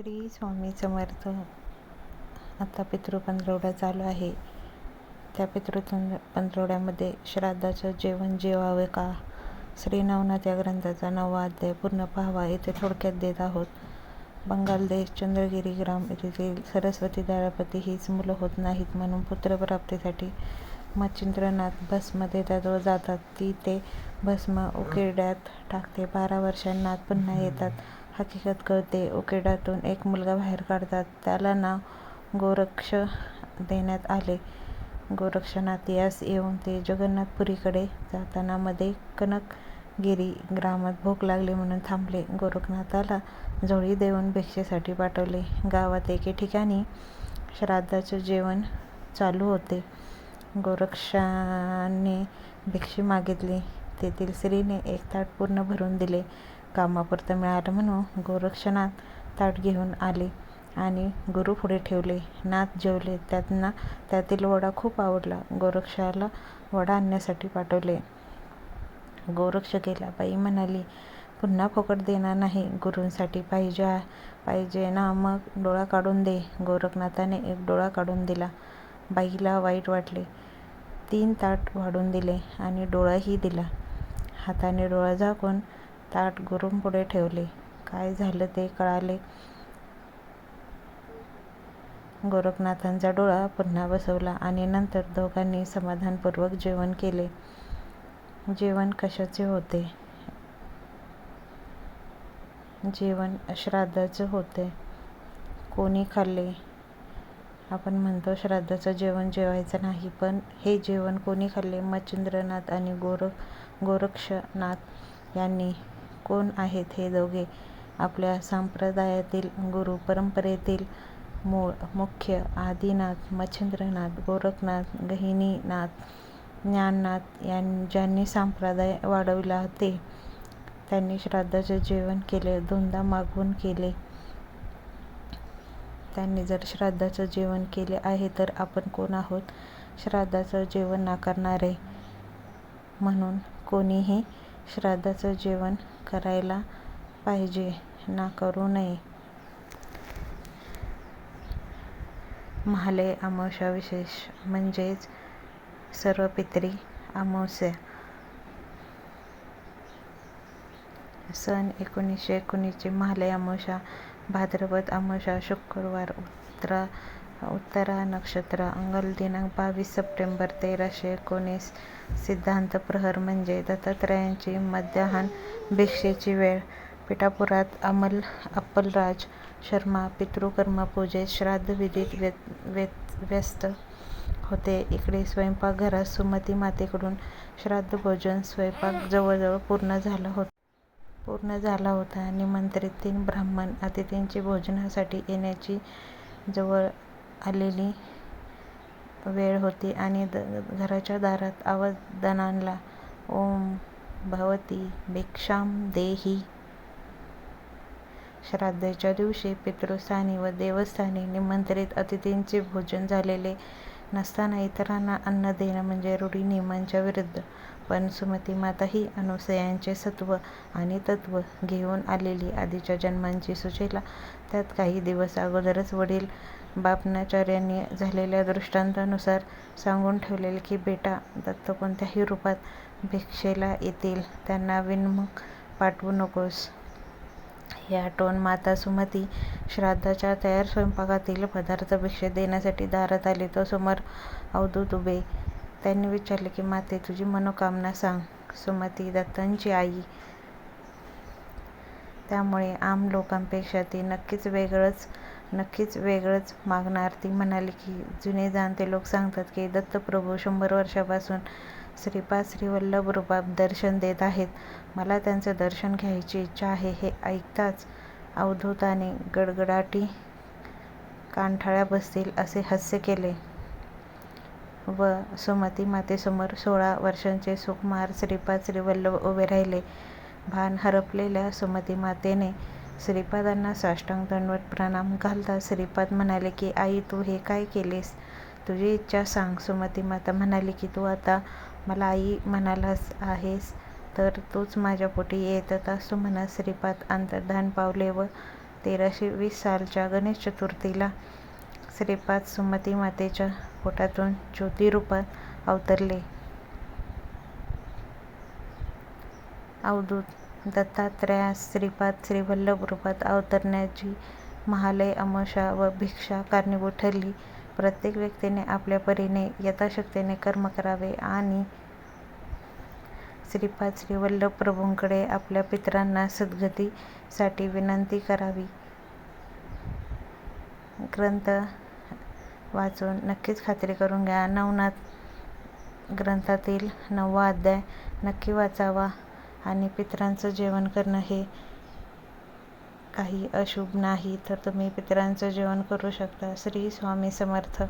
श्री स्वामी समर्थ. आता पितृ पंधरवडा चालू आहे. त्या पितृ पंधरवड्यामध्ये श्राद्धाचं जेवण जेवावे का? श्री नवनाथ या ग्रंथाचा नववा अध्याय पूर्ण पाहावा येथे थोडक्यात देत आहोत. बंगाल देश चंद्रगिरी ग्राम येथील सरस्वती दारापती हीच मुलं होत नाहीत म्हणून पुत्रप्राप्तीसाठी मच्छिंद्रनाथ भस्म देतात व जातात. ती ते भस्म उकिरड्यात टाकते. बारा वर्षांनाथ पुन्हा येतात. हकीकत कळते. उकेडातून एक मुलगा बाहेर काढतात. त्याला नाव गोरक्ष देण्यात आले. गोरक्षनाथ यास येऊन ते जगन्नाथपुरीकडे जाताना मध्ये कनकगिरी ग्रामात भूक लागली म्हणून थांबले. गोरखनाथाला झोळी देऊन भिक्षेसाठी पाठवले. गावात एके ठिकाणी श्राद्धाचे जेवण चालू होते. गोरक्षाने भिक्षे मागितली. तेथील स्त्रीने एक ताट पूर्ण भरून दिले. कामापुरतं मिळालं म्हणून गोरक्षनाथ ताट घेऊन आले आणि गुरु पुढे ठेवले. नाथ जेवले. त्यांना त्यातील वडा खूप आवडला. गोरक्षाला वडा आणण्यासाठी पाठवले. गोरक्ष गेला. बाई म्हणाली पुन्हा फुकट देणार नाही. गुरूंसाठी पाहिजे पाहिजे ना. मग डोळा काढून दे. गोरखनाथाने एक डोळा काढून दिला. बाईला वाईट वाटले. तीन ताट वाढून दिले आणि डोळाही दिला. हाताने डोळा झाकून ताट गुरूंपुढे ठेवले. काय झालं ते कळाले. गोरखनाथांचा डोळा पुन्हा बसवला आणि नंतर दोघांनी समाधानपूर्वक जेवण केले. जेवण कशाचे होते? जेवण श्राद्धाचे होते. कोणी खाल्ले? आपण म्हणतो श्राद्धाचं जेवण जेवायचं नाही पण हे जेवण कोणी खाल्ले? मच्छिंद्रनाथ आणि गोरख गोरक्षनाथ यांनी कोण आहेत हे दोघे? आपल्या संप्रदायातील गुरु परंपरेतील मूळ मुख्य आदिनाथ मच्छिंद्रनाथ गोरखनाथ गहिनीनाथ ज्ञाननाथ यां ज्यांनी संप्रदाय वाढविला ते त्यांनी श्राद्धाचे जेवण केले धुंदा मागवून केले. त्यांनी जर श्राद्धाचं जेवण केले आहे तर आपण कोण आहोत? श्राद्धाचं जेवण नाकारणारे म्हणून कोणीही श्राद्धाचं जेवण करायला पाहिजे ना करू नये. महालय अमावस्या विशेष म्हणजेच सर्वपित्री अमावस्या. सन एकोणीसशे एकोणीसची महालय अमावस्या भाद्रपद अमावस्या शुक्रवार उत्तरा उत्तरा नक्षत्र अंगल दिनांक बावीस सप्टेंबर तेराशे एकोणीस. सिद्धांत प्रहर म्हणजे दत्तात्रयांची मध्याह्न भिक्षेची वेळ. पिठापुरात अमल अप्पलराज शर्मा पितृकर्मपूजेत श्राद्धविधीत व्यस्त होते. इकडे स्वयंपाकघरात सुमती मातेकडून श्राद्धभोजन स्वयंपाक जवळजवळ पूर्ण झाला होता पूर्ण झाला होता. निमंत्रित तीन ब्राह्मण अतिथींची भोजनासाठी येण्याची जवळ आलेली वेळ होती आणि घराच्या दारात आवाज दणाणला ओम भवती भिक्षाम देही. श्राद्धाच्या दिवशी पितृस्थानी व देवस्थानी निमंत्रित अतिथींचे भोजन झालेले नसताना इतरांना अन्न देणं म्हणजे रूढी नियमांच्या विरुद्ध पण सुमती माता ही अनुसयांचे सत्व आणि तत्व घेऊन आलेली आधीच्या जन्मांची सुचेला त्यात काही दिवस अगोदरच वडील बापनाचार्यांनी झालेल्या दृष्टांतानुसार सांगून ठेवलेले की बेटा दत्त कोणत्याही रूपात भिक्षेला येतील त्यांना विनमुख पाठवू नकोस. ही टोन माता सुमती श्राद्धाच्या तयार स्वयंपाकातील पदार्थ भिक्षे देण्यासाठी दारात आली. तो समोर अवधूत उभे. त्यांनी विचारले की माते तुझी मनोकामना सांग. सुमती दत्तांची आई. त्यामुळे आम लोकांपेक्षा ती नक्कीच वेगळंच नक्कीच वेगळंच मागणार. ती म्हणाली की जुने जाणते लोक सांगतात की दत्तप्रभू शंभर वर्षापासून श्रीपाद श्रीवल्लभ रूपात दर्शन देत आहेत. मला त्यांचं दर्शन घ्यायची इच्छा आहे हे ऐकताच अवधूताने गडगडाटी कांठाळ्या बसतील असे हास्य केले. व सुमती मातेसमोर सोळा वर्षांचे सुकुमार श्रीपाद श्रीवल्लभ उभे राहिले. भान हरपलेल्या सुमती मातेने श्रीपादांना साष्टांग दंडवत प्रणाम घालता श्रीपाद म्हणाले की आई तू हे काय केलेस? तुझी इच्छा सांग. सुमती माता म्हणाली की तू आता मला आई म्हणालास आहेस तर तूच माझ्या पोटी येत असतो म्हणा श्रीपाद अंतर्धान पावले व तेराशे वीस सालच्या गणेश चतुर्थीला श्रीपाद सुमती मातेच्या पोटातून ज्योतिरूपात अवतरले. अवधूत दत्तात्रयास श्रीपाद श्रीवल्लभ रूपात अवतरण्याची महालय अमावास्या व भिक्षा कारणीभूत ठरली. प्रत्येक व्यक्तीने आपल्या परीने यथाशक्तीने कर्म करावे आणि श्रीपाद श्रीवल्लभ प्रभूंकडे आपल्या पितरांना सद्गतीसाठी विनंती करावी. ग्रंथ वाचून नक्कीच खात्री करून घ्या. नवनाथ ग्रंथातील नववा अध्याय नक्की वाचावा आणि पितरांचं जेवण करणं हे काही अशुभ नाही तर तुम्ही पितरांचं जेवण करू शकता. श्री स्वामी समर्थ